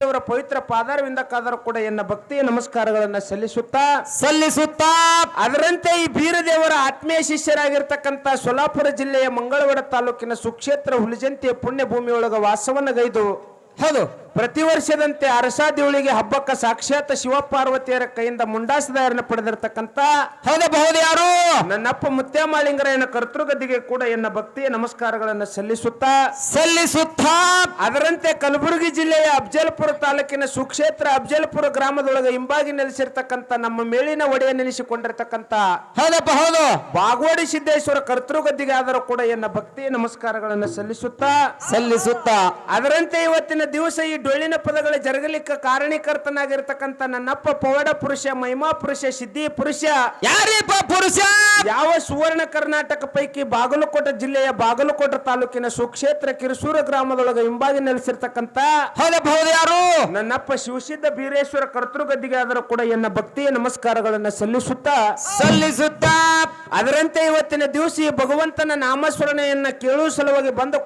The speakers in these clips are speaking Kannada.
ಅವರ ಪವಿತ್ರ ಪಾದಾರವಿಂದಕ್ಕಾದರೂ ಕೂಡ ಎನ್ನ ಭಕ್ತಿಯ ನಮಸ್ಕಾರಗಳನ್ನ ಸಲ್ಲಿಸುತ್ತಾ ಸಲ್ಲಿಸುತ್ತಾ ಅದರಂತೆ ಈ ಬೀರದೇವರ ಆತ್ಮೀಯ ಶಿಷ್ಯರಾಗಿರ್ತಕ್ಕಂಥ ಸೊಲ್ಲಾಪುರ ಜಿಲ್ಲೆಯ ಮಂಗಳವಾಡ ತಾಲೂಕಿನ ಸುಕ್ಷೇತ್ರ ಹುಲಿಜಂತಿಯ ಪುಣ್ಯ ಭೂಮಿಯೊಳಗ ವಾಸವನ್ನ ಗೈದು ಹೌದು. ಪ್ರತಿ ವರ್ಷದಂತೆ ಅರಸಾ ದೇವಳಿಗೆ ಹಬ್ಬಕ್ಕ ಸಾಕ್ಷಾತ್ ಶಿವಪಾರ್ವತಿಯರ ಕೈಯಿಂದ ಮುಂಡಾಸದಾರನ ಪಡೆದಿರತಕ್ಕಂತ ಹೌದಬಹುದು ಹೌದು ಯಾರು? ನನ್ನಪ್ಪ ಮುತ್ಯಮಾಳಿಂಗರಾಯನ ಕರ್ತೃಗದ್ದಿಗೆ ಕೂಡ ಎನ್ನ ಭಕ್ತಿಯ ನಮಸ್ಕಾರಗಳನ್ನು ಸಲ್ಲಿಸುತ್ತಾ ಸಲ್ಲಿಸುತ್ತಾ. ಅದರಂತೆ ಕಲಬುರಗಿ ಜಿಲ್ಲೆಯ ಅಫಜಲ್ಪುರ ತಾಲೂಕಿನ ಸುಕ್ಷೇತ್ರ ಅಫಜಲ್ಪುರ ಗ್ರಾಮದೊಳಗೆ ಹಿಂಬಾಗಿ ನೆಲೆಸಿರ್ತಕ್ಕಂಥ ನಮ್ಮ ಮೇಲಿನ ಒಡೆಯ ನೆನೆಸಿಕೊಂಡಿರ್ತಕ್ಕಂತ ಹೌದಪ್ಪ ಹೌದು ಬಾಗೋಡಿ ಸಿದ್ದೇಶ್ವರ ಕರ್ತೃಗದ್ದಿಗೆ ಆದರೂ ಕೂಡ ಎನ್ನ ಭಕ್ತಿಯ ನಮಸ್ಕಾರಗಳನ್ನು ಸಲ್ಲಿಸುತ್ತಾ ಸಲ್ಲಿಸುತ್ತಾ. ಅದರಂತೆ ಇವತ್ತಿನ ದಿವಸ ಈ ಡೊಳ್ಳಿನ ಪದಗಳ ಜರಗಲಿಕ್ಕೆ ಕಾರಣೀಕರ್ತನಾಗಿರ್ತಕ್ಕಂಥ ನನ್ನಪ್ಪ ಪವಾಡ ಪುರುಷ ಮಹಿಮಾ ಪುರುಷ ಸಿದ್ಧಿ ಪುರುಷ. ಯಾರಿಪ್ಪ ಪುರುಷ? ಯಾವ ಸುವರ್ಣ ಕರ್ನಾಟಕ ಪೈಕಿ ಬಾಗಲಕೋಟೆ ಜಿಲ್ಲೆಯ ಬಾಗಲಕೋಟೆ ತಾಲೂಕಿನ ಸುಕ್ಷೇತ್ರ ಕಿರುಸೂರ ಗ್ರಾಮದೊಳಗೆ ಹಿಂಬಾಗಿ ನೆಲೆಸಿರ್ತಕ್ಕಂಥ ಹೌದಪ್ಪ ಹೌದು ಯಾರು? ನನ್ನಪ್ಪ ಶಿವಸಿದ್ಧ ಬೀರೇಶ್ವರ ಕರ್ತೃಗದ್ದಿಗೆ ಆದರೂ ಕೂಡ ಎನ್ನ ಭಕ್ತಿಯ ನಮಸ್ಕಾರಗಳನ್ನು ಸಲ್ಲಿಸುತ್ತಾ ಸಲ್ಲಿಸುತ್ತಾ ಅದರಂತೆ ಇವತ್ತಿನ ದಿವಸ ಈ ಭಗವಂತನ ನಾಮಸ್ಮರಣೆಯನ್ನ ಕೇಳುವ ಸಲುವಾಗಿ ಬಂದು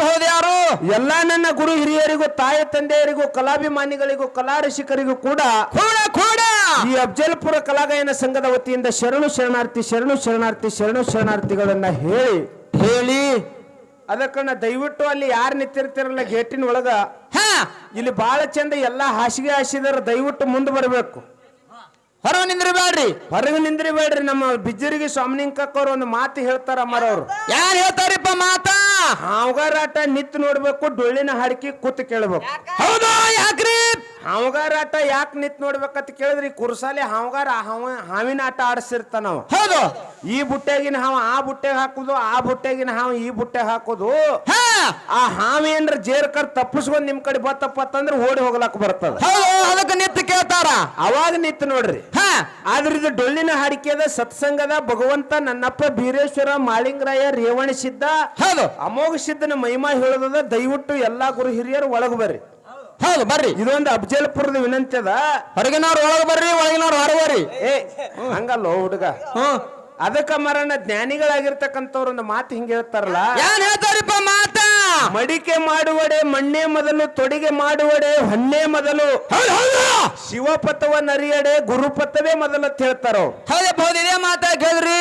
ಹೌದು ಯಾರು? ಎಲ್ಲಾ ನನ್ನ ಗುರು ಹಿರಿಯರಿಗೂ ತಾಯಿ ತಂದೆಯರಿಗೂ ಕಲಾಭಿಮಾನಿಗಳಿಗೂ ಕಲಾ ರಸಿಕರಿಗೂ ಕೂಡ ಕೂಡ ಕೂಡ! ಈ ಅಫಜಲ್ಪುರ ಕಲಾಗಾಯನ ಸಂಘದ ವತಿಯಿಂದ ಶರಣು ಶರಣಾರ್ಥಿ ಶರಣು ಶರಣಾರ್ಥಿ ಶರಣು ಶರಣಾರ್ಥಿಗಳನ್ನ ಹೇಳಿ. ಹೇಳಿ. ಅದಕ್ಕನ್ನ ದಯವಿಟ್ಟು ಅಲ್ಲಿ ಯಾರು ನಿಂತಿರ್ತಿರಲ್ಲ ಗೇಟಿನ ಒಳಗ? ಹಾ. ಇಲ್ಲಿ ಬಾಳ ಚಂದ ಎಲ್ಲಾ ಹಾಸಿಗೆ ಹಾಸಿದಾರ ದಯವಿಟ್ಟು ಮುಂದೆ ಬರಬೇಕು. ಹೊರ ನಿಂದ್ರಬೇಡ್ರಿ. ಹೊರಗೆ ನಿಂದ್ರಿ ಬೇಡ್ರಿ ನಮ್ಮ ಬಿಜ್ಜರಿಗೆ ಸ್ವಾಮಿನಿಂಕಕ್ಕವ್ರು ಒಂದು ಮಾತು ಹೇಳ್ತಾರ ಅಮ್ಮರವ್ರು ಯಾರು ಹೇಳ್ತಾರಿಪ್ಪ ಮಾತಾ? ಹಾವುಗಾರಾಟ ನಿತ್ ನೋಡ್ಬೇಕು ಡೊಳ್ಳಿನ ಹಾಡಿಕೆ ಕೂತ್ ಕೇಳ್ಬೇಕು. ಹೌದಾ ಯಾಕ್ರಿ? ಹಾವುಗಾರಾಟ ಯಾಕೆ ನಿತ್ ನೋಡ್ಬೇಕಂತ ಕೇಳಿದ್ರಿ ಕುರ್ಸಾಲಿ ಹಾವುಗಾರ ಹಾವ ಹಾವಿನ ಆಟ ಆಡಿಸಿರ್ತಾನ ಹೌದು. ಈ ಬುಟ್ಟೆಗಿನ ಹಾವ ಆ ಬುಟ್ಟೆಗೆ ಹಾಕುದು ಆ ಬುಟ್ಟೆಗಿನ ಹಾವ ಈ ಬುಟ್ಟೆ ಹಾಕುದು. ಹಾ. ಆ ಹಾವೇನ್ರ ಏನ್ರ ಜೇರ್ ಕರ್ ತಪ್ಪಿಸ್ಕೊಂಡ್ ನಿಮ್ ಕಡೆ ಬತ್ತಪ್ಪ ಅಂತಂದ್ರೆ ಓಡಿ ಹೋಗ್ಲಾಕ್ ಬರ್ತದ. ಹೌದು ಅದಕ್ಕೆ ನಿಂತು ಕೇಳ್ತಾರ ಅವಾಗ ನಿತ್ತು ನೋಡ್ರಿ. ಹಾ. ಆದ್ರೆ ಇದು ಡೊಳ್ಳಿನ ಹಾಡಿಕೆದ ಸತ್ಸಂಗದ ಭಗವಂತ ನನ್ನಪ್ಪ ಬೀರೇಶ್ವರ ಮಾಳಿಂಗರಾಯ ರೇವಣ ಸಿದ್ಧ. ಹೌದು. ಅಮೋಘ ಸಿದ್ಧನ ಮಹಿಮಾ ಹೇಳೋದ ದಯವಿಟ್ಟು ಎಲ್ಲಾ ಗುರು ಹಿರಿಯರು ಒಳಗ್ ಬರ್ರಿ. ಹೌದು ಬರ್ರಿ. ಇದೊಂದು ಅಫಜಲ್ಪುರದ ವಿನಂತಿ ಅದ. ಹೊರಗಿನವ್ರು ಒಳಗೆ ಬರ್ರಿ ಒಳಗಿನವ್ರು ಬರ್ರಿ. ಏ ಹಂಗಲ್ಲ ಹುಡುಗ. ಹ್ಮ್ ಅದಕ್ಕ ಮರಣ ಜ್ಞಾನಿಗಳಾಗಿರ್ತಕ್ಕಂಥವ್ರ ಒಂದು ಮಾತು ಹಿಂಗೆ ಹೇಳ್ತಾರಲ್ಲ. ಏನ್ ಹೇಳ್ತಾರಿಪ್ಪ ಮಾತಾ? ಮಡಿಕೆ ಮಾಡುವಡೆ ಮಣ್ಣೆ ಮೊದಲು ತೊಡಿಗೆ ಮಾಡುವಡೆ ಹೊನ್ನೆ ಮೊದಲು. ಹೌದು ಹೌದು. ಶಿವಪಥವ ನರಿಯಡೆ ಗುರುಪಥವೇ ಮೊದಲು ಅಂತ ಹೇಳ್ತಾರೋ. ಹೌದಪ್ಪ ಹೌದು ಇದೇ ಮಾತಾ ಕೇಳ್ರಿ.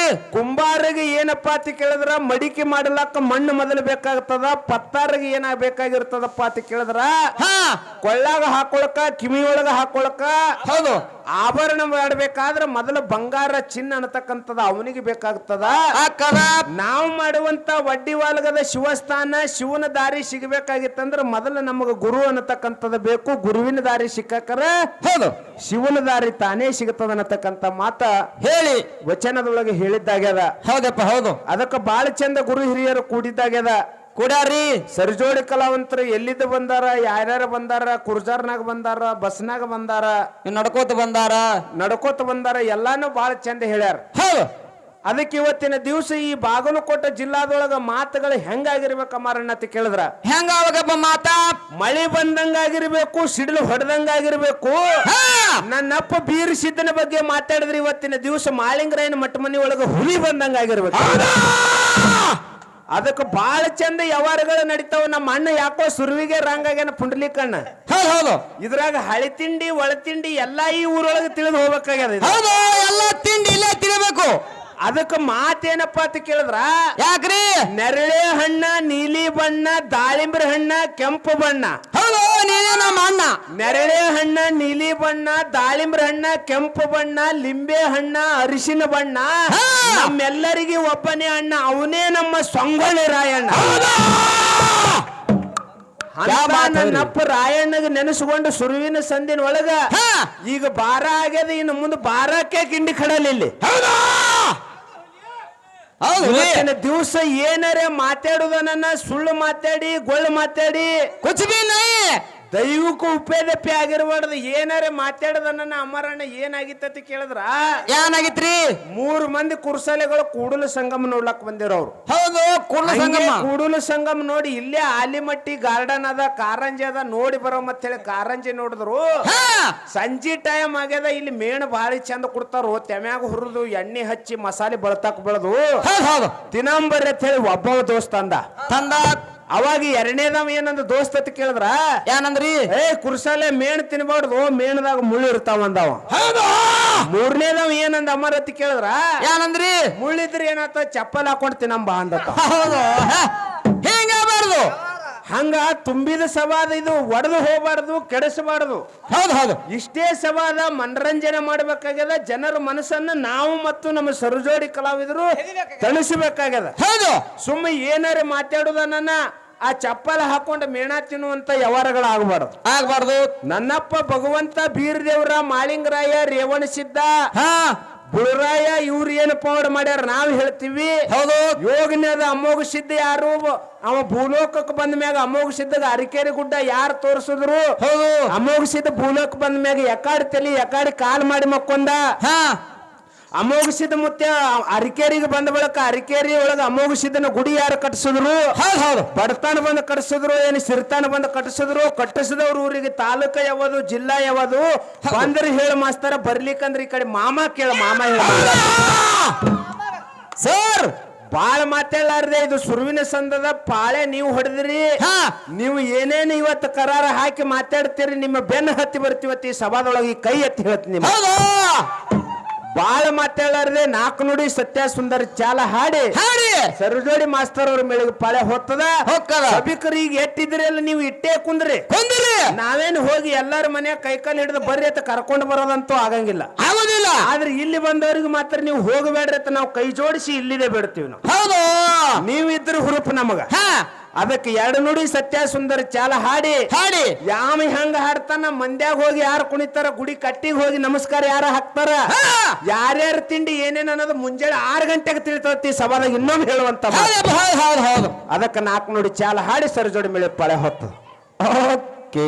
ಕುಂಬಾರಿಗೆ ಏನಪ್ಪ ಅಂತ ಕೇಳಿದ್ರ? ಮಡಿಕೆ ಮಾಡಲಾಕ ಮಣ್ಣು ಮೊದಲು ಬೇಕಾಗ್ತದ ಪತ್ತಾರಿಗೆ ಏನ ಬೇಕಾಗಿರ್ತದಪ್ಪ ಅಂತ ಕೇಳಿದ್ರ? ಹಾ. ಕೊಳ್ಳಾಗ ಹಾಕೊಳಕ ಕಿವಿಯೊಳಗ ಹಾಕೊಳಕ ಹೌದು. ಆಭರಣ ಮಾಡಬೇಕಾದ್ರೆ ಮೊದಲು ಬಂಗಾರ ಚಿನ್ನ ಅನ್ನತಕ್ಕಂಥದ್ದು ಅವನಿಗೆ ಬೇಕಾಗ್ತದ. ನಾವು ಮಾಡುವಂತ ವಡ್ಡಿ ವಾಲ್ಗದ ಶಿವಸ್ಥಾನ ಶಿವನ ದಾರಿ ಸಿಗಬೇಕಾಗಿತ್ತಂದ್ರ ಮೊದಲು ನಮಗ ಗುರು ಅನ್ನತಕ್ಕಂಥದ್ದು ಬೇಕು ಗುರುವಿನ ದಾರಿ ಸಿಕ್ಕಾಕರ ಹೌದು. ಶಿವನ ದಾರಿ ತಾನೇ ಸಿಗುತ್ತದ ಅನ್ನತಕ್ಕಂಥ ಮಾತ ಹೇಳಿ. ವಚನದೊಳಗೆ ಹೇಳಿದ್ದಾಗ್ಯದ. ಹೌದಪ್ಪ ಹೌದು. ಅದಕ್ಕೆ ಬಾಳ ಚಂದ ಗುರು ಹಿರಿಯರು ಕೂಡಿದ್ದಾಗ್ಯದ ಕೂಡಾರಿ ಸರಿಜೋಡಿ ಕಲಾವಂತರು ಎಲ್ಲಿದ್ದ ಬಂದಾರ ಯಾರ್ಯಾರ ಬಂದಾರ ಕುರ್ಜಾರ್ನಾಗ ಬಂದಾರ ಬಸ್ನಾಗ ಬಂದಾರ? ನಡ್ಕೋತ ಬಂದಾರ? ನಡ್ಕೋತ ಬಂದಾರ ಎಲ್ಲಾನು ಬಾಳ ಚಂದ ಹೇಳ್ಯಾರ. ಹೌದು. ಅದಕ್ಕೆ ಇವತ್ತಿನ ದಿವಸ ಈ ಬಾಗಲಕೋಟೆ ಜಿಲ್ಲಾದೊಳಗ ಮಾತುಗಳು ಹೆಂಗಾಗಿರ್ಬೇಕಮ್ಮಾರಣ್ಣ ಅಂತ ಕೇಳಿದ್ರ? ಹೆಂಗ ಅವಾಗಪ್ಪ ಮಾತಾ? ಮಳಿ ಬಂದಂಗಾಗಿರ್ಬೇಕು ಸಿಡಿಲು ಹೊಡೆದಂಗಾಗಿರ್ಬೇಕು. ನನ್ನಪ್ಪ ಬೀರ್ ಸಿದ್ದನ ಬಗ್ಗೆ ಮಾತಾಡಿದ್ರೆ ಇವತ್ತಿನ ದಿವಸ ಮಾಳಿಂಗರಾಯನ ಮಟ್ಟ ಮನೆ ಒಳಗ ಹುಲಿ ಬಂದಂಗ ಆಗಿರ್ಬೇಕು. ಅದಕ್ಕೆ ಬಾಳ ಚಂದ ವ್ಯವಹಾರಗಳು ನಡೀತಾವ ನಮ್ಮ ಅಣ್ಣ ಯಾಕೋ ಸುರುವಿಗೆ ರಂಗಾಗ್ಯಾನ ಪುಂಡ್ಲಿ ಕಣ್ಣ ಇದ್ರಾಗ ಹಳಿ ತಿಂಡಿ ಒಳ ತಿಂಡಿ ಎಲ್ಲಾ ಈ ಊರೊಳಗೆ ತಿಳಿದು ಹೋಗ್ಬೇಕಾಗ್ಯದ ಎಲ್ಲ ತಿಂಡಿ ಇಲ್ಲೇ ತಿಳಿಬೇಕು ಅದಕ್ಕೆ ಮಾತೇನಪ್ಪ ಅಂತ ಕೇಳಿದ್ರ? ಯಾಕ್ರಿ? ನೆರಳೆ ಹಣ್ಣ ನೀಲಿ ಬಣ್ಣ ದಾಳಿಂಬ್ರೆ ಹಣ್ಣ ಕೆಂಪು ಬಣ್ಣ. ನಮ್ಮ ಅಣ್ಣ ನೆರಳೆ ಹಣ್ಣ ನೀಲಿ ಬಣ್ಣ ದಾಳಿಂಬ್ರ ಹಣ್ಣ ಕೆಂಪು ಬಣ್ಣ ಲಿಂಬೆ ಹಣ್ಣ ಅರಿಶಿನ ಬಣ್ಣ. ಹಾ. ನಮ್ಮೆಲ್ಲರಿಗೆ ಒಬ್ಬನೇ ಅಣ್ಣ ಅವನೇ ನಮ್ಮ ಸೊಂಗೊಳ್ಳಿ ರಾಯಣ್ಣ. ಅಂತ ಯಾವ ಮಾತು ರಾಯಣ್ಣಗ ನೆನೆಸ್ಕೊಂಡು ಸುರುವಿನ ಸಂದಿನ ಒಳಗ ಹಾ. ಈಗ ಬಾರ ಆಗ್ಯದ ಇನ್ನು ಮುಂದೆ ಬಾರಕ್ಕೆ ಕಿಂಡಿ ಕಡಲಿಲ್ಲ ಇಲ್ಲಿ. ಹೌದಾ? ಹೌದು. ಇವತ್ತಿನ ದಿವಸ ಏನಾರೇ ಮಾತಾಡುದನ್ನ ಸುಳ್ಳು ಮಾತಾಡಿ ಗೊಳ್ಳು ಮಾತಾಡಿ. ಕುಚ್ ಬಿ ನೈ ದೈವಕ್ಕೂ ಉಪೇದಪ್ಪಿ ಆಗಿರ್ಬಾರ್ದು. ಮಾತಾಡದ ನನ್ನ ಅಮರಣ್ಣ ಏನಾಗಿತ್ತತಿ ಕೇಳಿದ್ರ? ಏನಾಗಿತ್ರಿ? ಮೂರು ಮಂದಿ ಕುರ್ಸಲೆಗಳು ಕೂಡಲ ಸಂಗಮ ನೋಡ್ಲಕ್ ಬಂದಿರೋರು ಹೌದು ಕೂಡಲ ಸಂಗಮ. ಕೂಡಲ ಸಂಗಮ ನೋಡಿ ಇಲ್ಲೇ ಆಲಿಮಟ್ಟಿ ಗಾರ್ಡನ್ ಅದ ಕಾರಂಜಿ ಅದ ನೋಡಿ ಬರೋ ಮತ್ತೆ ಹೇಳಿ ಕಾರಂಜಿ ನೋಡಿದ್ರು. ಸಂಜೆ ಟೈಮ್ ಆಗ್ಯದ ಇಲ್ಲಿ ಮೇಣ ಭಾರಿ ಚಂದ ಕೊಡ್ತಾರು. ತೆಮ್ಯಾಗ ಹುರಿದು ಎಣ್ಣೆ ಹಚ್ಚಿ ಮಸಾಲೆ ಬಳತಾಕ್ ಬೆಳೆದು. ತಿನ್ನಂಬರ್ರಿ ಅಂತ ಹೇಳಿ ಒಬ್ಬ ದೋಸ್ತ ತಂದ ತಂದ. ಅವಾಗ ಎರಡನೇದವ ಏನಂದ ದೋಸ್ತ ಕೇಳಿದ್ರ? ಏನಂದ್ರಿ? ಏ ಕುರ್ಸಾಲೆ ಮೇಣ್ ತಿನ್ಬಾರ್ದು ಮೇಣದಾಗ ಮುಳ್ಳು ಇರ್ತಾವ ಅಂದವ. ಹೌದು? ಮೂರನೇದವ ಏನಂದ ಅಮರತಿ ಕೇಳಿದ್ರ? ಏನಂದ್ರಿ? ಮುಳ್ಳಿದ್ರೆ ಏನಾತ ಚಪ್ಪಲ್ ಹಾಕೊಂಡ್ ತಿನ್ನಂಬ ಅಂದ ಹೌದು. ಹಂಗ ತುಂಬಿದ ಸವಾದ ಇದು ಒಡೆದು ಹೋಗಬಾರ್ದು ಕೆಡಿಸಬಾರ್ದು. ಹೌದು ಹೌದು. ಇಷ್ಟೇ ಸವಾದ ಮನರಂಜನೆ ಮಾಡಬೇಕಾಗ್ಯದ ಜನರ ಮನಸ್ಸನ್ನ ನಾವು ಮತ್ತು ನಮ್ಮ ಸರಜೋಡಿ ಕಲಾವಿದರು ತಣಿಸಬೇಕಾಗ್ಯದ. ಹೌದು. ಸುಮ್ಮನೆ ಏನಾರ ಮಾತಾಡೋದನ್ನ ಆ ಚಪ್ಪಲ್ ಹಾಕೊಂಡು ಮೇಣ ತಿನ್ನುವಂತ ವ್ಯವಹಾರಗಳು ಆಗ್ಬಾರ್ದು. ನನ್ನಪ್ಪ ಭಗವಂತ ಬೀರದೇವ್ರ ಮಾಳಿಂಗರಾಯ ರೇವಣ ಸಿದ್ಧ ಹಾ. ಬುಳರಾಯ ಇವ್ರು ಏನು ಪೌಡ್ ಮಾಡ್ಯಾರ ನಾವು ಹೇಳ್ತೀವಿ. ಹೌದು. ಯೋಗನ್ಯಾದ ಅಮೋಘ ಸಿದ್ಧ ಯಾರು? ಅವ ಭೂಲೋಕಕ್ಕೆ ಬಂದ ಮ್ಯಾಗ ಅಮೋಘ ಸಿದ್ಧಗ ಅರಿಕೇರಿ ಗುಡ್ಡ ಯಾರು ತೋರಿಸಿದ್ರು? ಹೌದು. ಅಮೋಘ ಸಿದ್ಧ ಭೂಲೋಕ ಬಂದ ಮ್ಯಾಗ ಎಕಾಡಿ ತಲಿ ಎಕಾಡಿ ಕಾಲ್ ಮಾಡಿ ಮಕ್ಕೊಂದ. ಹಾ. ಅಮೋಘ ಸಿದ್ಧ ಮುತ್ಯ ಅರಿಕೇರಿಗೆ ಬಂದ ಬಳಿಕ ಅರಿಕೇರಿ ಒಳಗ ಅಮೋಘ ಸಿದ್ಧನ ಗುಡಿ ಯಾರು ಕಟ್ಟಿಸಿದ್ರು? ಹೌದು ಹೌದು. ಬಡತಾನ ಬಂದು ಕಟ್ಟಿಸಿದ್ರು ಏನು ಸಿರ್ತಾನ ಬಂದು ಕಟ್ಟಿಸಿದ್ರು? ಕಟ್ಟಿಸಿದವ್ರ ಊರಿಗೆ ತಾಲೂಕ ಯಾವುದು ಜಿಲ್ಲಾ ಯಾವುದು? ಬಂದ್ರೆ ಹೇಳ ಮಾಸ್ತರ ಬರ್ಲಿಕ್ಕಂದ್ರೆ ಈ ಕಡೆ ಮಾಮ ಕೇಳ ಮಾಮ ಹೇಳ. ಸರ್ ಬಾಳ ಮಾತಾಡ್ಲಾರ್ದೆ ಇದು ಸುರುವಿನ ಸಂದದ ಪಾಳೆ ನೀವು ಹೊಡೆದ್ರಿ. ಹಾ. ನೀವು ಏನೇನು ಇವತ್ತು ಕರಾರ ಹಾಕಿ ಮಾತಾಡ್ತೀರಿ ನಿಮ್ಮ ಬೆನ್ನ ಹತ್ತಿ ಬರ್ತೀವತ್ತಿ ಈ ಸಭಾದೊಳಗೆ ಈ ಕೈ ಎತ್ತಿ ಹೇಳ್ತೀನಿ ಬಾಳ ಮಾತಾಡಲಾರದೆ ನಾಲ್ಕು ನುಡಿ ಸತ್ಯ ಸುಂದರ ಚಾಲ ಹಾಡಿ. ಹಾಡಿ. ಸರುಜೋಡಿ ಮಾಸ್ತರ್ ಅವ್ರ ಮೇಳಿಗೆ ಪಾಳೆ ಹೊತ್ತದ. ಹೊಕ್ಕದ. ಈಗ ಎಟ್ಟಿದ್ರಿ ಅಲ್ಲ ನೀವು ಇಟ್ಟೇ ಕುಂದ್ರಿ. ಕುಂದ್ರಿ. ನಾವೇನು ಹೋಗಿ ಎಲ್ಲರ ಮನೆ ಕೈಕಾಲು ಹಿಡಿದು ಬರ್ರಿ ಅಂತ ಕರ್ಕೊಂಡು ಬರೋದಂತೂ ಆಗಂಗಿಲ್ಲ. ಆಗೋದಿಲ್ಲ. ಆದ್ರೆ ಇಲ್ಲಿ ಬಂದವರಿಗೆ ಮಾತ್ರ ನೀವು ಹೋಗಬೇಡ್ರಿ ಅಂತ ನಾವು ಕೈ ಜೋಡಿಸಿ ಇಲ್ಲಿದೆ ಬಿಡ್ತೀವಿ ನಾವು. ಹೌದು. ನೀವು ಇದ್ರ ಹುರುಪು ನಮಗ. ಹಾ. ಅದಕ್ಕೆ ಎರಡು ನುಡಿ ಸತ್ಯ ಸುಂದರ ಚಾಲ ಹಾಡಿ. ಹಾಡಿ. ಯಾಮ ಹೆಂಗ ಹಾಡ್ತಾನ? ಮಂದ್ಯಾಗ ಹೋಗಿ ಯಾರು ಕುಣಿತಾರ? ಗುಡಿ ಕಟ್ಟಿಗೆ ಹೋಗಿ ನಮಸ್ಕಾರ ಯಾರ ಹಾಕ್ತಾರ? ಯಾರ್ಯಾರು ತಿಂಡಿ ಏನೇನು ಅನ್ನೋದು ಮುಂಜಾನೆ ಆರು ಗಂಟೆಗೆ ತಿಳಿತತಿ ಸಭಾದಾಗ ಇನ್ನೊಮ್ಮೆ ಹೇಳುವಂತ ಅದಕ್ಕೆ ನಾಲ್ಕು ನುಡಿ ಚಾಲ ಹಾಡಿ ಸರಿ ಜೋಡಿ ಮೇಲೆ ಪಳೆ ಹೊತ್ತು. ಓಕೆ.